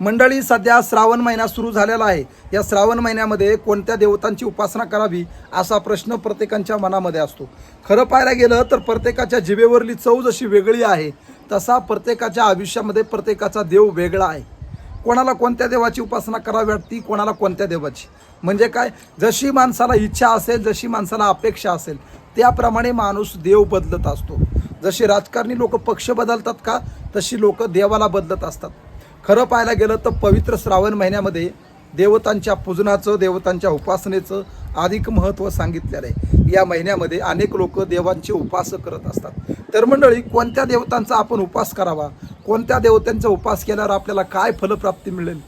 मंडळी सध्या श्रावण महिना सुरू झालेला आहे. या श्रावण महिन्यामध्ये कोणत्या देवतांची उपासना करावी असा प्रश्न प्रत्येकांच्या मनामध्ये असतो. खरं पाहायला गेलं तर प्रत्येकाच्या जिभेवरली चव जशी वेगळी आहे तसा प्रत्येकाच्या आयुष्यामध्ये प्रत्येकाचा देव वेगळा आहे. कोणाला कोणत्या देवाची उपासना करावी वाटती कोणाला कोणत्या देवाची? म्हणजे काय? जशी माणसाला इच्छा असेल जशी माणसाला अपेक्षा असेल त्याप्रमाणे माणूस देव बदलत असतो. जसे राजकारणी लोक पक्ष बदलतात का तशी लोक देवाला बदलत असतात. खरं पाहायला गेलं तर पवित्र श्रावण महिन्यामध्ये देवतांच्या पूजनाचं देवतांच्या उपासनेचं अधिक महत्त्व सांगितलेलं आहे. या महिन्यामध्ये अनेक लोक देवांचे उपास करत असतात. तर मंडळी कोणत्या देवतांचा आपण उपास करावा? कोणत्या देवतांचा उपास केल्यावर आपल्याला काय फलप्राप्ती मिळेल?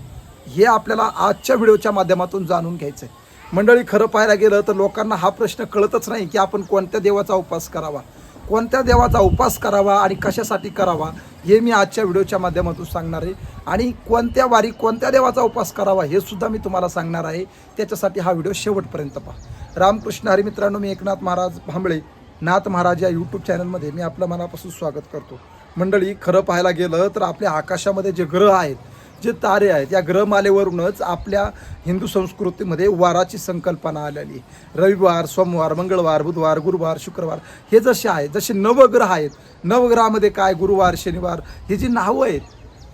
हे आपल्याला आजच्या व्हिडिओच्या माध्यमातून जाणून घ्यायचं आहे मंडळी खरं पाहायला गेलं तर लोकांना हा प्रश्न कळतच नाही की आपण कोणत्या देवाचा उपास करावा. कोणत्या देवाचा उपास करावा आणि कशासाठी करावा हे मी आजच्या व्हिडिओच्या माध्यमातून सांगणार आहे. आणि कोणत्या वारी कोणत्या देवाचा उपास करावा हे सुद्धा मी तुम्हाला सांगणार आहे. त्याच्यासाठी हा व्हिडिओ शेवटपर्यंत पहा. रामकृष्ण हरी मित्रांनो मी एकनाथ महाराज भांबळे नाथ महाराज या यूट्यूब चॅनलमध्ये मी आपलं मनापासून स्वागत करतो. मंडळी खरं पाहायला गेलं तर आपल्या आकाशामध्ये जे ग्रह आहेत जे तारे आहेत या ग्रहमालेवरूनच आपल्या हिंदू संस्कृतीमध्ये वाराची संकल्पना आलेली. आहे रविवार सोमवार मंगळवार बुधवार गुरुवार शुक्रवार हे जसे आहेत जसे नवग्रह आहेत नवग्रहामध्ये काय? गुरुवार शनिवार ही जी नावं आहेत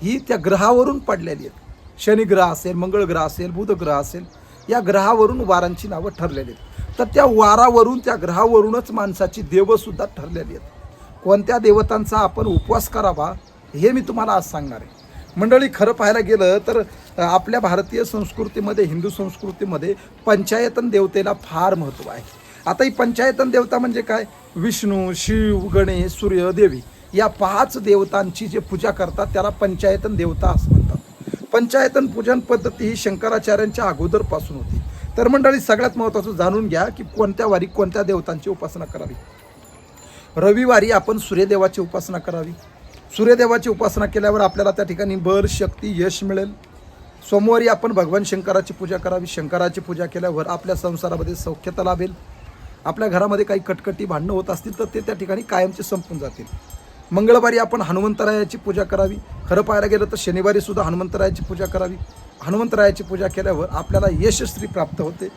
ही त्या ग्रहावरून पडलेली आहेत. शनिग्रह असेल मंगळ ग्रह असेल बुधग्रह असेल या ग्रहावरून वारांची नावं ठरलेली आहेत. तर त्या वारावरून त्या ग्रहावरूनच माणसाची देवसुद्धा ठरलेली आहेत. कोणत्या देवतांचा आपण उपवास करावा हे मी तुम्हाला आज सांगणार आहे. मंडळी खरं पाहायला गेलं तर आपल्या भारतीय संस्कृतीमध्ये हिंदू संस्कृतीमध्ये पंचायतन देवतेला फार महत्त्व आहे. आता ही पंचायतन देवता म्हणजे काय? विष्णू शिव गणेश सूर्य देवी या पाच देवतांची जे पूजा करतात त्याला पंचायतन देवता असं म्हणतात. पंचायतन पूजन पद्धती ही शंकराचार्यांच्या अगोदरपासून होती. तर मंडळी सगळ्यात महत्त्वाचं जाणून घ्या की कोणत्या वारी कोणत्या देवतांची उपासना करावी. रविवारी आपण सूर्यदेवाची उपासना करावी. सूर्यदेवाची उपासना केल्यावर आपल्याला त्या ठिकाणी बल शक्ती यश मिळेल. सोमवारी आपण भगवान शंकराची पूजा करावी. शंकराची पूजा केल्यावर आपल्या संसारामध्ये सौख्यता लाभेल. आपल्या घरामध्ये काही कटकटी भांडणं होत असतील तर ते त्या ठिकाणी कायमचे संपून जातील. मंगळवारी आपण हनुमंतरायाची पूजा करावी. खरं पाहायला गेलं तर शनिवारी सुद्धा हनुमंतरायाची पूजा करावी. हनुमंतरायाची पूजा केल्यावर आपल्याला यशस्त्री प्राप्त होते.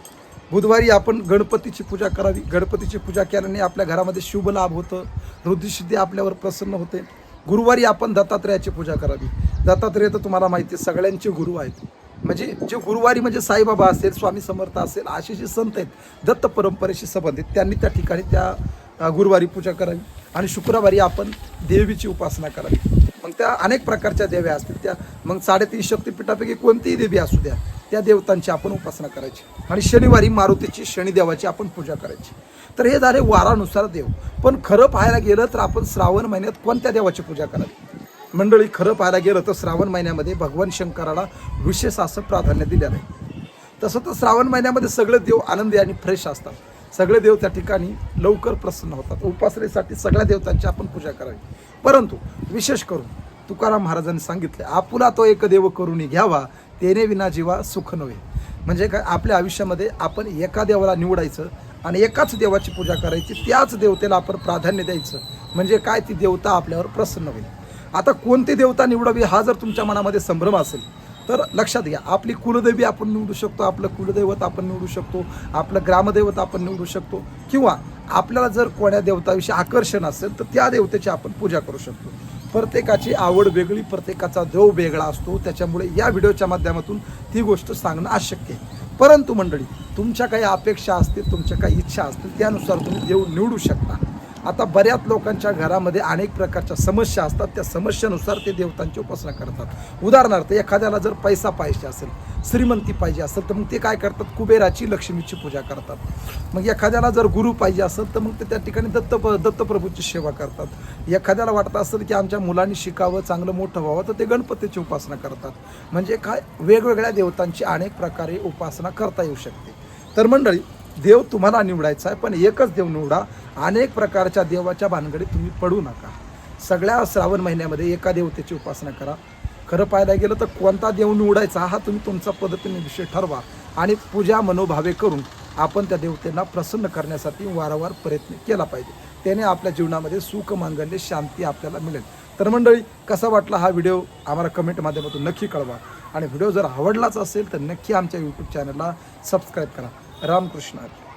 बुधवारी आपण गणपतीची पूजा करावी. गणपतीची पूजा केल्याने आपल्या घरामध्ये शुभ लाभ होतं. वृद्धिसिद्धी आपल्यावर प्रसन्न होते. गुरुवारी आपण दत्तात्रयाची पूजा करावी. दत्तात्रेय तर तुम्हाला माहिती आहे सगळ्यांचे गुरु आहेत. म्हणजे जे गुरुवारी म्हणजे साईबाबा असेल स्वामी समर्थ असेल असे जे संत आहेत दत्त परंपरेशी संबंधित त्यांनी त्या ठिकाणी त्या गुरुवारी पूजा करावी. आणि शुक्रवारी आपण देवीची उपासना करावी. मग त्या अनेक प्रकारच्या देव्या असतील त्या. मग साडेतीन शक्तिपीठापैकी कोणतीही देवी असू द्या. त्या देवतांची आपण उपासना करायची. आणि शनिवारी मारुतीची शनिदेवाची आपण पूजा करायची. तर हे झाले वारानुसार देव. पण खरं पाहायला गेलं तर आपण श्रावण महिन्यात कोणत्या देवाची पूजा करावी? मंडळी खरं पाहायला गेलं तर श्रावण महिन्यामध्ये भगवान शंकराला विशेष असं प्राधान्य दिलेलं आहे. तसं तर श्रावण महिन्यामध्ये सगळे देव आनंदी आणि फ्रेश असतात. सगळे देव त्या ठिकाणी लवकर प्रसन्न होतात. उपासनेसाठी सगळ्या देवतांची आपण पूजा करावी. परंतु विशेष करून तुकाराम महाराजांनी सांगितले आपुला तो एक देव करून घ्यावा तेने विना जीवा सुख नव्हे. म्हणजे काय आपल्या आयुष्यामध्ये आपण एका देवाला निवडायचं आणि एकाच देवाची पूजा करायची त्याच देवतेला आपण प्राधान्य द्यायचं. म्हणजे काय ती देवता आपल्यावर प्रसन्न होईल. आता कोणती देवता निवडावी हा जर तुमच्या मनामध्ये संभ्रम असेल तर लक्षात घ्या आपली कुलदेवी आपण निवडू शकतो आपलं कुलदैवत आपण निवडू शकतो आपलं ग्रामदैवत आपण निवडू शकतो किंवा आपल्याला जर कोण्या देवताविषयी आकर्षण असेल तर त्या देवतेची आपण पूजा करू शकतो. प्रत्येकाची आवड वेगळी प्रत्येकाचा देव वेगळा असतो. त्याच्यामुळे या व्हिडिओच्या माध्यमातून ती गोष्ट सांगणं अशक्य आहे. परंतु मंडळी तुमच्या काही अपेक्षा असतील तुमच्या काही इच्छा असतील त्यानुसार तुम्ही देव निवडू शकता. आता बऱ्याच लोकांच्या घरामध्ये अनेक प्रकारच्या समस्या असतात. त्या समस्येनुसार ते देवतांची उपासना करतात. उदाहरणार्थ एखाद्याला जर पैसा पाहिजे असेल श्रीमंती पाहिजे असेल तर मग ते काय करतात? कुबेराची लक्ष्मीची पूजा करतात. मग एखाद्याला जर गुरु पाहिजे असेल तर मग ते त्या ठिकाणी दत्त दत्तप्रभूची सेवा करतात. एखाद्याला वाटतं असेल की आमच्या मुलांनी शिकावं चांगलं मोठं व्हावं तर ते गणपतीची उपासना करतात. म्हणजे काय? वेगवेगळ्या देवतांची अनेक प्रकारे उपासना करता येऊ शकते. तर मंडळी देव तुम्हाला निवडायचा आहे पण एकच देव निवडा. अनेक प्रकारच्या देवाच्या भानगडीत तुम्ही पडू नका. सगळ्या श्रावण महिन्यामध्ये एका देवतेची उपासना करा. खरं पाहायला गेलं तर कोणता देव निवडायचा हा तुम्ही तुमचा पद्धतीने विषय ठरवा आणि पूजा मनोभावे करून आपण त्या देवतेला प्रसन्न करण्यासाठी वारंवार प्रयत्न केला पाहिजे. त्याने आपल्या जीवनामध्ये सुख मांगल्य शांती आपल्याला मिळेल. तर मंडळी कसा वाटला हा व्हिडिओ? आम्हाला कमेंट माध्यमातून नक्की कळवा. आणि व्हिडिओ जर आवडलाच असेल तर नक्की आमच्या यूट्यूब चॅनलला सबस्क्राईब करा. रामकृष्ण